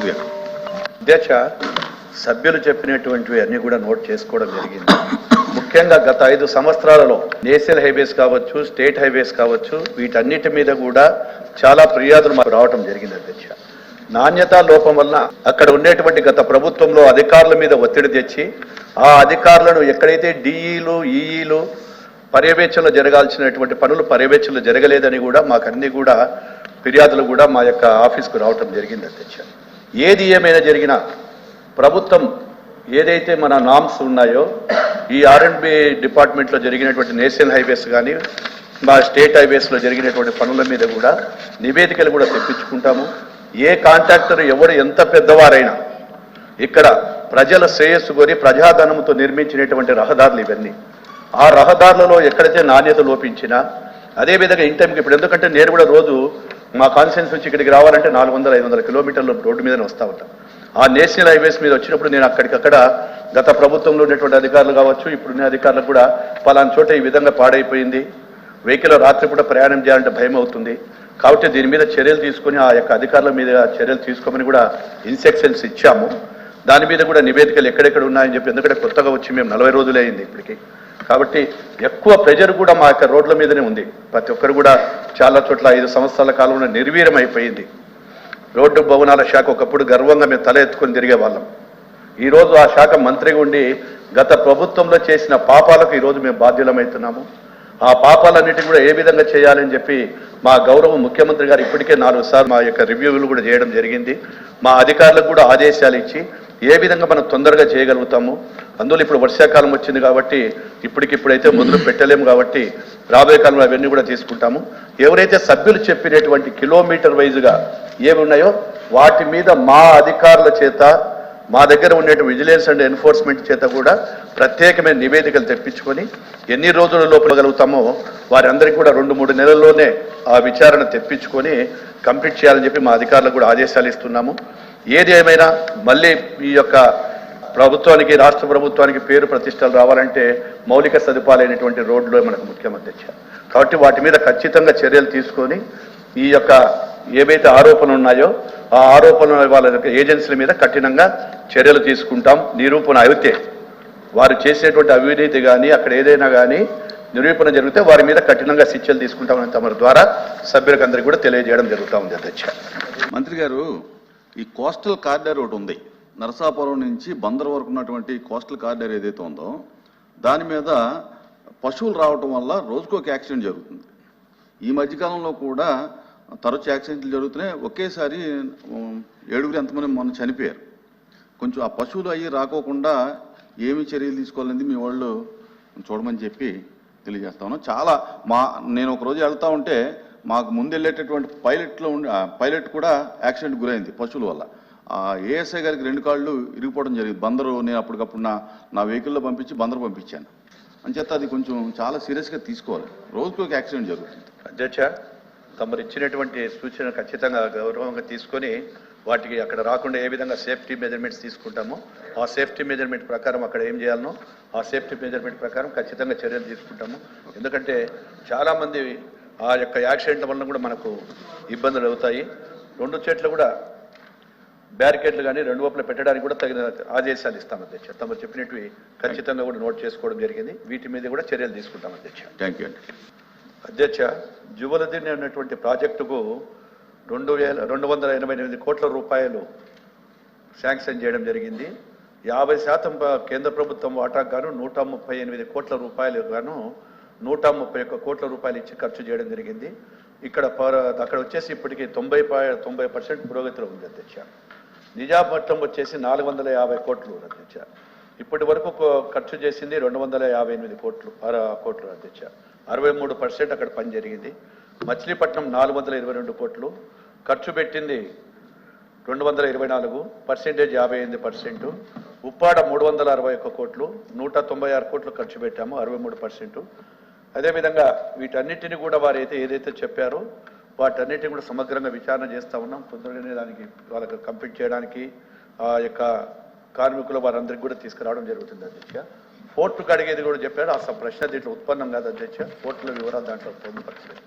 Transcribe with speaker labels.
Speaker 1: మంత్రి గారు
Speaker 2: అధ్యక్ష సభ్యులు చెప్పినటువంటివి అన్ని కూడా నోట్ చేసుకోవడం జరిగింది. ముఖ్యంగా గత ఐదు సంవత్సరాలలో నేషనల్ హైవేస్ కావచ్చు స్టేట్ హైవేస్ కావచ్చు వీటన్నిటి మీద కూడా చాలా ఫిర్యాదులు మాకు రావడం జరిగింది అధ్యక్ష. నాణ్యతా లోపం వలన అక్కడ ఉండేటువంటి గత ప్రభుత్వంలో అధికారుల మీద ఒత్తిడి తెచ్చి ఆ అధికారులను ఎక్కడైతే డిఈలు ఈఈలు పర్యవేక్షణలో జరగాల్సినటువంటి పనులు పర్యవేక్షణలో జరగలేదని కూడా మాకు అన్ని కూడా ఫిర్యాదులు కూడా మా యొక్క ఆఫీస్కు రావటం జరిగింది అధ్యక్ష. ఏది ఏమైనా జరిగినా ప్రభుత్వం ఏదైతే మన నామ్స్ ఉన్నాయో ఈ ఆర్ఎండ్బి డిపార్ట్మెంట్లో జరిగినటువంటి నేషనల్ హైవేస్ కానీ మా స్టేట్ హైవేస్లో జరిగినటువంటి పనుల మీద కూడా నివేదికలు కూడా తెప్పించుకుంటాము. ఏ కాంట్రాక్టర్ ఎవరు ఎంత పెద్దవారైనా ఇక్కడ ప్రజల శ్రేయస్సు కోరి ప్రజాధనంతో నిర్మించినటువంటి రహదారులు ఇవన్నీ. ఆ రహదారులలో ఎక్కడైతే నాణ్యత లోపించినా అదేవిధంగా ఇన్ టైంకి ఇప్పుడు ఎందుకంటే నేను కూడా రోజు మా కాన్స్టిట్యూన్స్ నుంచి ఇక్కడికి రావాలంటే నాలుగు వందల ఐదు వందల కిలోమీటర్లు రోడ్డు మీదనే వస్తూ ఉంటాం. ఆ నేషనల్ హైవేస్ మీద వచ్చినప్పుడు నేను అక్కడికక్కడ గత ప్రభుత్వంలో ఉన్నటువంటి అధికారులు కావచ్చు ఇప్పుడున్న అధికారులకు కూడా పలానా చోట ఈ విధంగా పాడైపోయింది. వెహికల్ రాత్రిపూట ప్రయాణం చేయాలంటే భయం అవుతుంది. కాబట్టి దీని మీద చర్యలు తీసుకొని ఆ యొక్క అధికారుల మీద చర్యలు తీసుకోమని కూడా ఇన్స్ట్రక్షన్స్ ఇచ్చాము. దాని మీద కూడా నివేదికలు ఎక్కడెక్కడ ఉన్నాయని చెప్పి ఎందుకంటే కొత్తగా వచ్చి మేము నలభై రోజులే అయింది ఇప్పటికి. కాబట్టి ఎక్కువ ప్రెజర్ కూడా మా యొక్క రోడ్ల మీదనే ఉంది. ప్రతి ఒక్కరు కూడా చాలా చోట్ల ఐదు సంవత్సరాల కాలంలో నిర్వీర్యం అయిపోయింది రోడ్డు భవనాల శాఖ ఒకప్పుడు గర్వంగా మేము తల ఎత్తుకొని తిరిగే వాళ్ళం ఈరోజు ఆ శాఖ మంత్రిగా ఉండి గత ప్రభుత్వంలో చేసిన పాపాలకు ఈరోజు మేము బాధ్యులమవుతున్నాము ఆ పాపాలన్నిటిని కూడా ఏ విధంగా చేయాలని చెప్పి మా గౌరవ ముఖ్యమంత్రి గారు ఇప్పటికే నాలుగు సార్లు మా యొక్క రివ్యూలు కూడా చేయడం జరిగింది. మా అధికారులకు కూడా ఆదేశాలు ఇచ్చి ఏ విధంగా మనం తొందరగా చేయగలుగుతాము అందులో ఇప్పుడు వర్షాకాలం వచ్చింది కాబట్టి ఇప్పటికిప్పుడైతే మొదలు పెట్టలేము కాబట్టి రాబోయే కాలంలో అవన్నీ కూడా తీసుకుంటాము. ఎవరైతే సభ్యులు చెప్పినటువంటి కిలోమీటర్ వైజ్గా ఏమి ఉన్నాయో వాటి మీద మా అధికారుల చేత మా దగ్గర ఉండే విజిలెన్స్ అండ్ ఎన్ఫోర్స్మెంట్ చేత కూడా ప్రత్యేకమైన నివేదికలు తెప్పించుకొని ఎన్ని రోజుల లోపల గలుగుతామో వారందరికీ కూడా రెండు మూడు నెలల్లోనే ఆ విచారణ తెప్పించుకొని కంప్లీట్ చేయాలని చెప్పి మా అధికారులకు కూడా ఆదేశాలు ఇస్తున్నాము. ఏది ఏమైనా మళ్ళీ ఈ యొక్క ప్రభుత్వానికి రాష్ట్ర ప్రభుత్వానికి పేరు ప్రతిష్టలు రావాలంటే మౌలిక సదుపాయాలైనటువంటి రోడ్లు మనకు ముఖ్యమంత్రి కాబట్టి వాటి మీద ఖచ్చితంగా చర్యలు తీసుకొని ఈ యొక్క ఏవైతే ఆరోపణలు ఉన్నాయో ఆ ఆరోపణలు వాళ్ళ యొక్క ఏజెన్సీల మీద కఠినంగా చర్యలు తీసుకుంటాం. నిరూపణ అయితే వారు చేసేటువంటి అవినీతి కానీ అక్కడ ఏదైనా కానీ నిరూపణ జరిగితే వారి మీద కఠినంగా శిక్షలు తీసుకుంటామని తమ ద్వారా సభ్యులకు అందరికీ కూడా తెలియజేయడం జరుగుతూ ఉంది అధ్యక్ష.
Speaker 1: మంత్రి గారు ఈ కోస్టల్ కారిడార్ ఒకటి ఉంది. నరసాపురం నుంచి బందర్ వరకు ఉన్నటువంటి కోస్టల్ కారిడార్ ఏదైతే ఉందో దాని మీద పశువులు రావటం వల్ల రోజుకొక యాక్సిడెంట్ జరుగుతుంది. ఈ మధ్యకాలంలో కూడా తరచు యాక్సిడెంట్లు జరుగుతున్నాయి. ఒకేసారి ఏడుగురు ఎంతమంది మొన్న చనిపోయారు. కొంచెం ఆ పశువులు అవి రాకోకుండా ఏమి చర్యలు తీసుకోవాలని మీ వాళ్ళు చూడమని చెప్పి తెలియజేస్తా ఉన్నాం. చాలా మా నేను ఒక రోజు వెళ్తా ఉంటే మాకు ముందు వెళ్ళేటటువంటి పైలట్లో పైలట్ కూడా యాక్సిడెంట్ గురైంది పశువుల వల్ల. ఏఎస్ఐ గారికి రెండు కాళ్ళు ఇరిగిపోవడం జరిగింది. బందరు నేను అప్పటికప్పుడు నా నా వెహికల్లో పంపించి బందరు పంపించాను. అంచేత అది కొంచెం చాలా సీరియస్గా తీసుకోవాలి. రోజుకు ఒక యాక్సిడెంట్ జరుగుతుంది.
Speaker 2: అధ్యక్ష తమరు ఇచ్చినటువంటి సూచన ఖచ్చితంగా గౌరవంగా తీసుకొని వాటికి అక్కడ రాకుండా ఏ విధంగా సేఫ్టీ మెజర్మెంట్స్ తీసుకుంటామో ఆ సేఫ్టీ మెజర్మెంట్ ప్రకారం అక్కడ ఏం చేయాలనో ఆ సేఫ్టీ మెజర్మెంట్ ప్రకారం ఖచ్చితంగా చర్యలు తీసుకుంటాము. ఎందుకంటే చాలామంది ఆ యొక్క యాక్సిడెంట్ల వలన కూడా మనకు ఇబ్బందులు అవుతాయి. రెండు చెట్లు కూడా బ్యారికేడ్లు కానీ రెండు వైపులా పెట్టడానికి కూడా తగిన ఆదేశాలు ఇస్తాం అధ్యక్ష. తమరు చెప్పినట్టు ఖచ్చితంగా కూడా నోట్ చేసుకోవడం జరిగింది. వీటి మీద కూడా చర్యలు తీసుకుంటాం అధ్యక్ష.
Speaker 1: థ్యాంక్ యూ అండి
Speaker 2: అధ్యక్ష జువలదిని అనేటువంటి ప్రాజెక్టుకు రెండు వేల రెండు వందల ఎనభై ఎనిమిది కోట్ల రూపాయలు శాంక్షన్ చేయడం జరిగింది. యాభై శాతం కేంద్ర ప్రభుత్వం వాటాకు గాను నూట ముప్పై ఎనిమిది కోట్ల రూపాయలు గాను నూట ముప్పై ఒక్క కోట్ల రూపాయలు ఇచ్చి ఖర్చు చేయడం జరిగింది. ఇక్కడ అక్కడ వచ్చేసి ఇప్పటికి తొంభై తొంభై పర్సెంట్ పురోగతిలో ఉంది అధ్యక్ష. నిజాపట్నం వచ్చేసి నాలుగు వందల యాభై కోట్లు అధ్యక్ష. ఇప్పటి వరకు ఖర్చు చేసింది రెండు వందల యాభై ఎనిమిది కోట్లు కోట్లు అధ్యక్ష. అరవై మూడు పర్సెంట్ అక్కడ పని జరిగింది. మచిలీపట్నం నాలుగు వందల ఇరవై రెండు కోట్లు ఖర్చు పెట్టింది రెండు వందల ఇరవై నాలుగు పర్సెంటేజ్ యాభై ఎనిమిది పర్సెంట్. ఉప్పాడ మూడు వందల అరవై ఒక్క కోట్లు నూట తొంభై ఆరు కోట్లు ఖర్చు పెట్టాము అరవై మూడు పర్సెంట్. అదేవిధంగా వీటన్నిటిని కూడా వారైతే ఏదైతే చెప్పారో వాటన్నిటిని కూడా సమగ్రంగా విచారణ చేస్తూ ఉన్నాం. తొందరగానే దానికి వాళ్ళకి కంప్లీట్ చేయడానికి ఆ యొక్క కార్మికులు వారందరికీ కూడా తీసుకురావడం జరుగుతుంది అధ్యక్ష. ఫోర్టు కడిగేది కూడా చెప్పారు. అసలు ప్రశ్న దీంట్లో ఉత్పన్నం కాదు అధ్యక్ష. ఫోర్టుల వివరాలు దాంట్లో పొందుపరచలేదు.